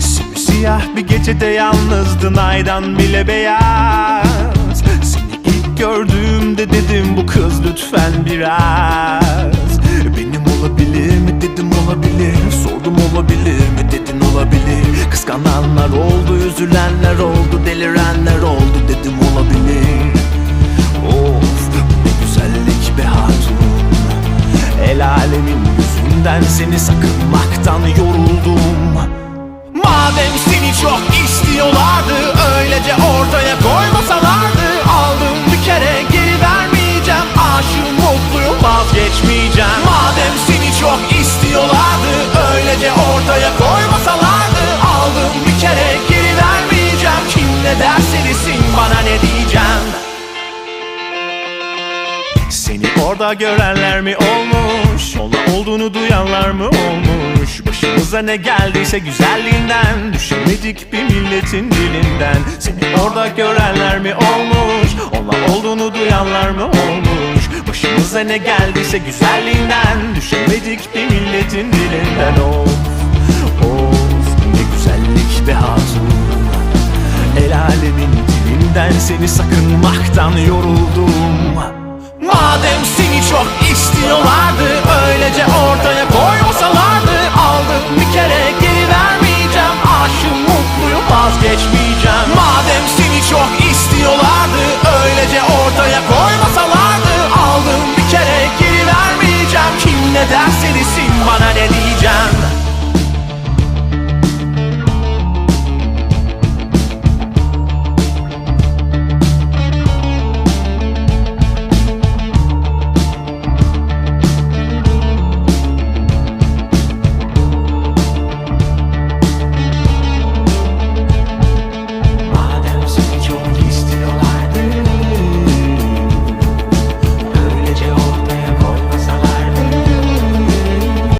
Simsiyah bir gecede yalnızdın aydan bile beyaz lütfen biraz. Benim olabilir mi? Dedim olabilir. Sordum olabilir mi? Dedin olabilir. Kıskananlar oldu üzülenler oldu Delirenler oldu. Dedim olabilir. Of ne güzellik be hatun. El alemin yüzünden seni sakınmaktan yoruldum orada görenler mi olmuş? Ona olduğunu duyanlar mı olmuş? Başımıza ne geldiyse güzelliğinden Düşemedik bir milletin dilinden. Seni orada görenler mi olmuş? Ona olduğunu duyanlar mı olmuş? Başımıza ne geldiyse güzelliğinden Düşemedik bir milletin dilinden. Of of ne güzellik be hatun. El alemin dilinden seni sakınmaktan yoruldum. Madem seni çok istiyorlardı. Öylece ortaya koymasalardı Aldım bir kere geri vermeyeceğim Aşığım mutluyum vazgeçmeyeceğim. Madem seni çok istiyorlardı Öylece